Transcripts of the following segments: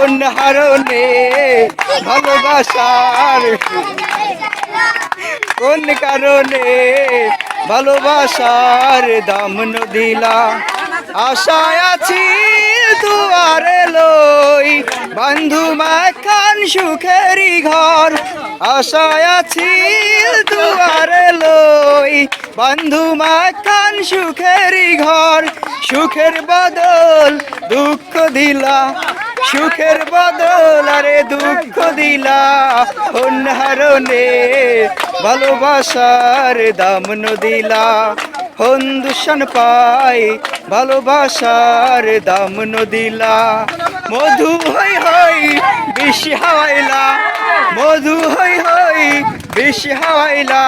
অন্য হারণে ভালোবাসার। কোন কারণে ভালোবাসার দাম দিলা? আশায় আছি দুয়ারে লই, বন্ধু মাখান সুখেরই ঘর। আশায় আছি দুয়ারে লই, বন্ধু মাখান সুখেরই ঘর। সুখের বদল দুঃখ দিলা। সুখের বদল, আরে দুঃখ দিলা। অন্যহারণে ভালোবাসার দাম দিলা। হন্দুষণ পাই ভালোবাসার দাম দিলা। মধু হই হই বেশি হাওয়াইলা। মধু হই হই হাওয়াইলা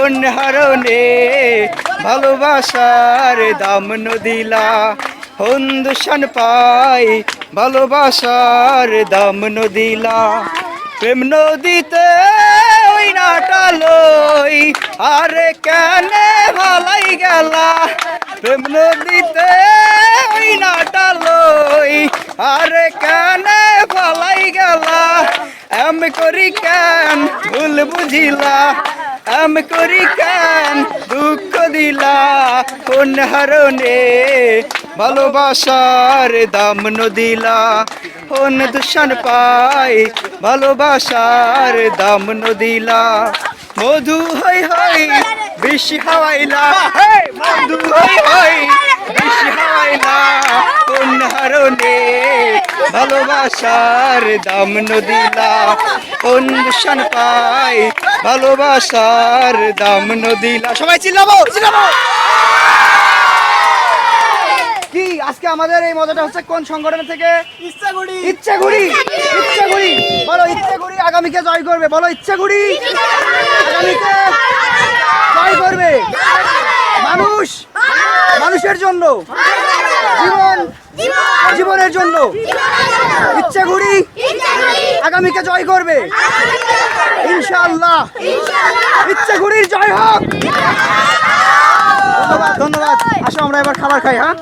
অন্যহারণে ভালোবাসার দাম দিলা হন্দুষণ পাই, ভালোবাসার দাম দিলা প্রেম নদীতে ওই নাটা লই, আরে কেনে ভালাই গেলা। প্রেম নদীতে ওই নাটা লই, আরে কেনে ভালাই গেলা। এম করি কেন? ভুল বুঝিলা। এম করি কেন? দুঃখ দিলা। কোন হারণে ভালোবাসার দাম দিলা। কোন দূষণ পাই ভালোবাসার দাম দিলা। মধু হই হই বেশি হাওয়াইলা। মধু হই হই বেশি হাওয়াইলা। ভালোবাসার দাম দিলা কোন দূষণ পাই? ভালোবাসার দাম দিলা সবাই চিল্লাবো চিল্লাবো! কি আজকে আমাদের এই মজাটা হচ্ছে কোন সংগঠন থেকে? ইচ্ছাগুড়ি। ইচ্ছাগুড়ি ইচ্ছাগুড়ি। বলো ইচ্ছাগুড়ি আগামীকে জয় করবে। বলো ইচ্ছাগুড়ি আগামীকে জয় করবে। মানুষ মানুষের জন্য। জীবন জীবনের জন্য। ইচ্ছাগুড়ি আগামীকে জয় করবে। ইনশাআল্লাহ। ইচ্ছাগুড়ির জয় হোক। ধন্যবাদ ধন্যবাদ। আসো আমরা এবার খাবার খাই হ্যাঁ?